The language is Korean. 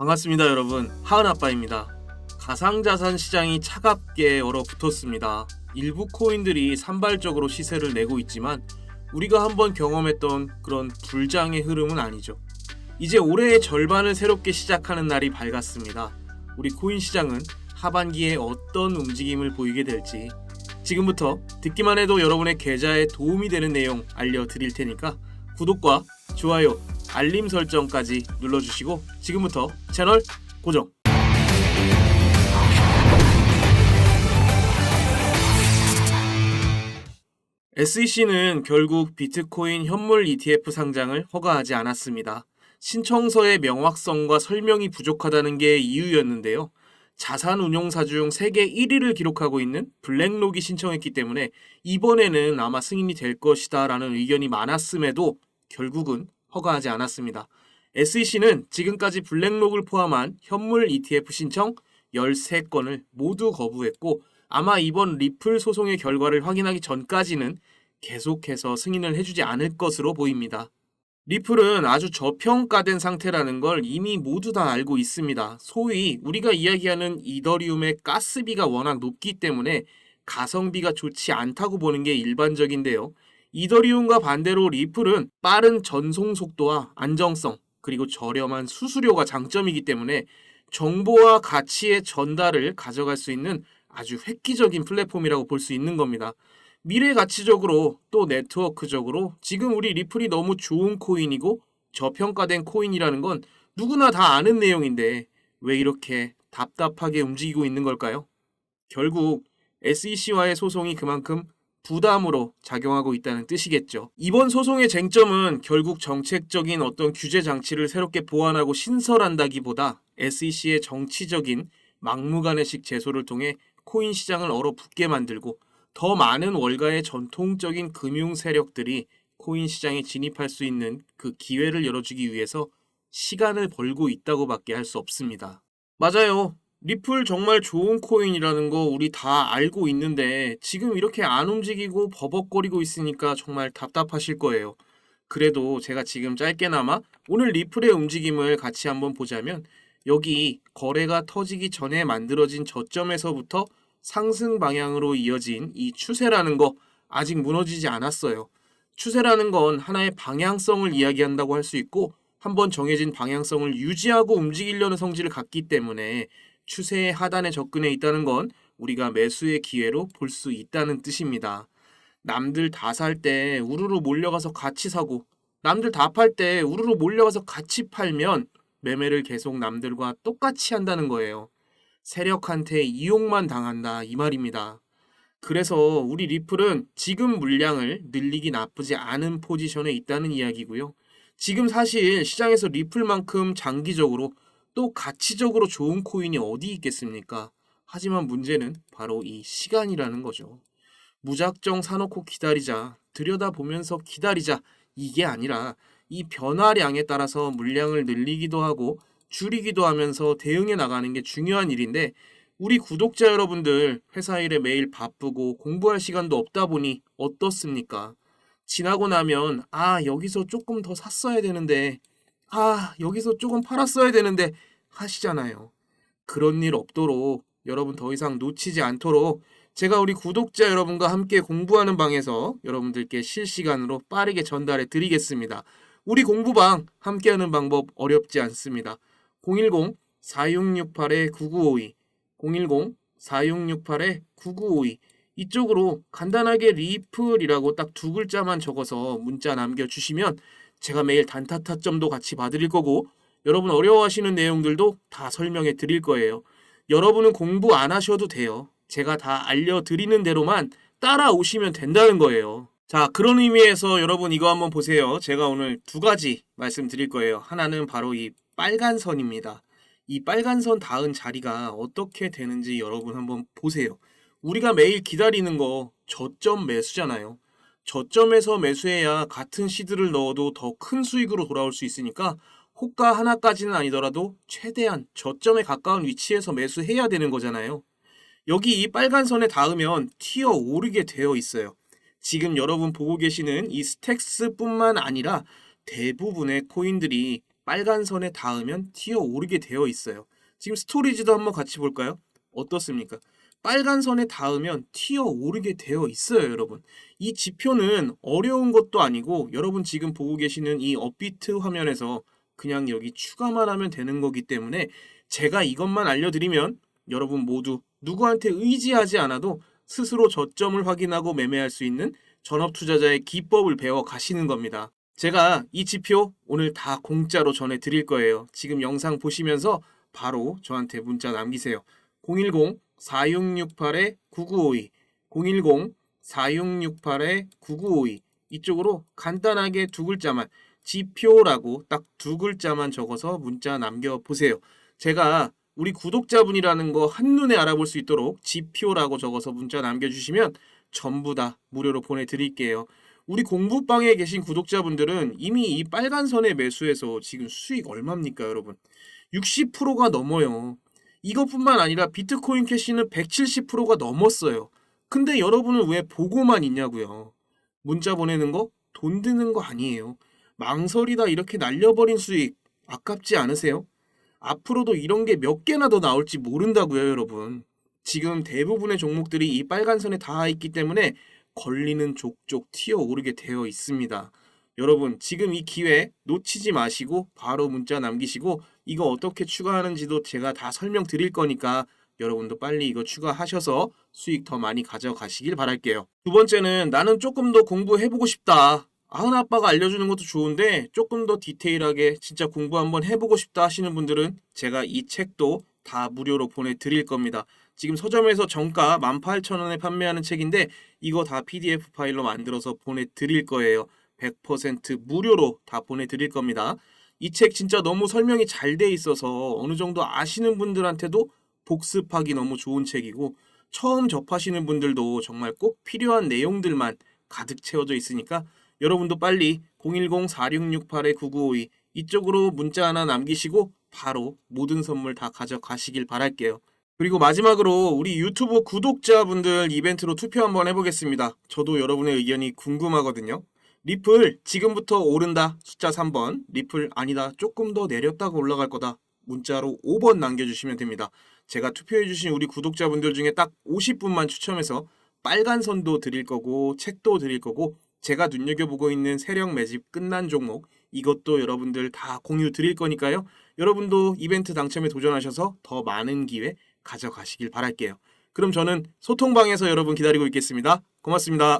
반갑습니다, 여러분. 하은 아빠입니다. 가상자산 시장이 차갑게 얼어붙었습니다. 일부 코인들이 산발적으로 시세를 내고 있지만 우리가 한번 경험했던 그런 불장의 흐름은 아니죠. 이제 올해의 절반을 새롭게 시작하는 날이 밝았습니다. 우리 코인 시장은 하반기에 어떤 움직임을 보이게 될지 지금부터 듣기만 해도 여러분의 계좌에 도움이 되는 내용 알려드릴 테니까 구독과 좋아요, 알림 설정까지 눌러주시고 지금부터 채널 고정. SEC는 결국 비트코인 현물 ETF 상장을 허가하지 않았습니다. 신청서의 명확성과 설명이 부족하다는 게 이유였는데요. 자산 운용사 중 세계 1위를 기록하고 있는 블랙록이 신청했기 때문에 이번에는 아마 승인이 될 것이다 라는 의견이 많았음에도 결국은 허가하지 않았습니다. SEC는 지금까지 블랙록을 포함한 현물 ETF 신청 13건을 모두 거부했고 아마 이번 리플 소송의 결과를 확인하기 전까지는 계속해서 승인을 해주지 않을 것으로 보입니다. 리플은 아주 저평가된 상태라는 걸 이미 모두 다 알고 있습니다. 소위 우리가 이야기하는 이더리움의 가스비가 워낙 높기 때문에 가성비가 좋지 않다고 보는 게 일반적인데요. 이더리움과 반대로 리플은 빠른 전송 속도와 안정성, 그리고 저렴한 수수료가 장점이기 때문에 정보와 가치의 전달을 가져갈 수 있는 아주 획기적인 플랫폼이라고 볼 수 있는 겁니다. 미래 가치적으로 또 네트워크적으로 지금 우리 리플이 너무 좋은 코인이고 저평가된 코인이라는 건 누구나 다 아는 내용인데 왜 이렇게 답답하게 움직이고 있는 걸까요? 결국 SEC와의 소송이 그만큼 부담으로 작용하고 있다는 뜻이겠죠. 이번 소송의 쟁점은 결국 정책적인 어떤 규제 장치를 새롭게 보완하고 신설한다기보다 SEC의 정치적인 막무가내식 제소를 통해 코인 시장을 얼어붙게 만들고 더 많은 월가의 전통적인 금융 세력들이 코인 시장에 진입할 수 있는 그 기회를 열어주기 위해서 시간을 벌고 있다고밖에 할 수 없습니다. 맞아요. 리플 정말 좋은 코인이라는 거 우리 다 알고 있는데 지금 이렇게 안 움직이고 버벅거리고 있으니까 정말 답답하실 거예요. 그래도 제가 지금 짧게나마 오늘 리플의 움직임을 같이 한번 보자면 여기 거래가 터지기 전에 만들어진 저점에서부터 상승 방향으로 이어진 이 추세라는 거 아직 무너지지 않았어요. 추세라는 건 하나의 방향성을 이야기한다고 할 수 있고 한번 정해진 방향성을 유지하고 움직이려는 성질을 갖기 때문에 추세의 하단에 접근해 있다는 건 우리가 매수의 기회로 볼 수 있다는 뜻입니다. 남들 다 살 때 우르르 몰려가서 같이 사고 남들 다 팔 때 우르르 몰려가서 같이 팔면 매매를 계속 남들과 똑같이 한다는 거예요. 세력한테 이용만 당한다 이 말입니다. 그래서 우리 리플은 지금 물량을 늘리기 나쁘지 않은 포지션에 있다는 이야기고요. 지금 사실 시장에서 리플만큼 장기적으로 또 가치적으로 좋은 코인이 어디 있겠습니까? 하지만 문제는 바로 이 시간이라는 거죠. 무작정 사놓고 기다리자, 들여다보면서 기다리자, 이게 아니라 이 변화량에 따라서 물량을 늘리기도 하고 줄이기도 하면서 대응해 나가는 게 중요한 일인데 우리 구독자 여러분들 회사 일에 매일 바쁘고 공부할 시간도 없다 보니 어떻습니까? 지나고 나면 아 여기서 조금 더 샀어야 되는데 아 여기서 조금 팔았어야 되는데 하시잖아요. 그런 일 없도록 여러분 더 이상 놓치지 않도록 제가 우리 구독자 여러분과 함께 공부하는 방에서 여러분들께 실시간으로 빠르게 전달해 드리겠습니다. 우리 공부방 함께하는 방법 어렵지 않습니다. 010-4668-9952 010-4668-9952 이쪽으로 간단하게 리플이라고 딱 두 글자만 적어서 문자 남겨주시면 제가 매일 단타 타점도 같이 봐드릴 거고 여러분 어려워하시는 내용들도 다 설명해 드릴 거예요. 여러분은 공부 안 하셔도 돼요. 제가 다 알려드리는 대로만 따라오시면 된다는 거예요. 자, 그런 의미에서 여러분 이거 한번 보세요. 제가 오늘 두 가지 말씀드릴 거예요. 하나는 바로 이 빨간 선입니다. 이 빨간 선 닿은 자리가 어떻게 되는지 여러분 한번 보세요. 우리가 매일 기다리는 거 저점 매수잖아요. 저점에서 매수해야 같은 시드를 넣어도 더 큰 수익으로 돌아올 수 있으니까 호가 하나까지는 아니더라도 최대한 저점에 가까운 위치에서 매수해야 되는 거잖아요. 여기 이 빨간 선에 닿으면 튀어 오르게 되어 있어요. 지금 여러분 보고 계시는 이 스택스뿐만 아니라 대부분의 코인들이 빨간 선에 닿으면 튀어 오르게 되어 있어요. 지금 스토리지도 한번 같이 볼까요? 어떻습니까? 빨간 선에 닿으면 튀어 오르게 되어 있어요, 여러분. 이 지표는 어려운 것도 아니고 여러분 지금 보고 계시는 이 업비트 화면에서 그냥 여기 추가만 하면 되는 거기 때문에 제가 이것만 알려드리면 여러분 모두 누구한테 의지하지 않아도 스스로 저점을 확인하고 매매할 수 있는 전업 투자자의 기법을 배워 가시는 겁니다. 제가 이 지표 오늘 다 공짜로 전해 드릴 거예요. 지금 영상 보시면서 바로 저한테 문자 남기세요. 010-4668-9952 010-4668-9952 이쪽으로 간단하게 두 글자만 지표라고 딱 두 글자만 적어서 문자 남겨보세요. 제가 우리 구독자분이라는 거 한눈에 알아볼 수 있도록 지표라고 적어서 문자 남겨주시면 전부 다 무료로 보내드릴게요. 우리 공부방에 계신 구독자분들은 이미 이 빨간 선에 매수해서 지금 수익 얼마입니까, 여러분? 60%가 넘어요. 이것뿐만 아니라 비트코인 캐시는 170%가 넘었어요. 근데 여러분은 왜 보고만 있냐고요? 문자 보내는 거 돈 드는 거 아니에요. 망설이다 이렇게 날려버린 수익 아깝지 않으세요? 앞으로도 이런 게 몇 개나 더 나올지 모른다고요, 여러분. 지금 대부분의 종목들이 이 빨간 선에 닿아 있기 때문에 걸리는 족족 튀어 오르게 되어 있습니다. 여러분, 지금 이 기회 놓치지 마시고 바로 문자 남기시고 이거 어떻게 추가하는지도 제가 다 설명 드릴 거니까 여러분도 빨리 이거 추가하셔서 수익 더 많이 가져가시길 바랄게요. 두 번째는 나는 조금 더 공부해보고 싶다. 아은 아빠가 알려주는 것도 좋은데 조금 더 디테일하게 진짜 공부 한번 해보고 싶다 하시는 분들은 제가 이 책도 다 무료로 보내드릴 겁니다. 지금 서점에서 정가 18,000원에 판매하는 책인데 이거 다 PDF 파일로 만들어서 보내드릴 거예요. 100% 무료로 다 보내드릴 겁니다. 이 책 진짜 너무 설명이 잘 돼 있어서 어느 정도 아시는 분들한테도 복습하기 너무 좋은 책이고 처음 접하시는 분들도 정말 꼭 필요한 내용들만 가득 채워져 있으니까 여러분도 빨리 010-4668-9952 이쪽으로 문자 하나 남기시고 바로 모든 선물 다 가져가시길 바랄게요. 그리고 마지막으로 우리 유튜브 구독자분들 이벤트로 투표 한번 해보겠습니다. 저도 여러분의 의견이 궁금하거든요. 리플 지금부터 오른다 숫자 3번 리플 아니다 조금 더 내렸다가 올라갈 거다 문자로 5번 남겨주시면 됩니다. 제가 투표해주신 우리 구독자분들 중에 딱 50분만 추첨해서 빨간 선도 드릴 거고 책도 드릴 거고 제가 눈여겨보고 있는 세력 매집 끝난 종목 이것도 여러분들 다 공유 드릴 거니까요. 여러분도 이벤트 당첨에 도전하셔서 더 많은 기회 가져가시길 바랄게요. 그럼 저는 소통방에서 여러분 기다리고 있겠습니다. 고맙습니다.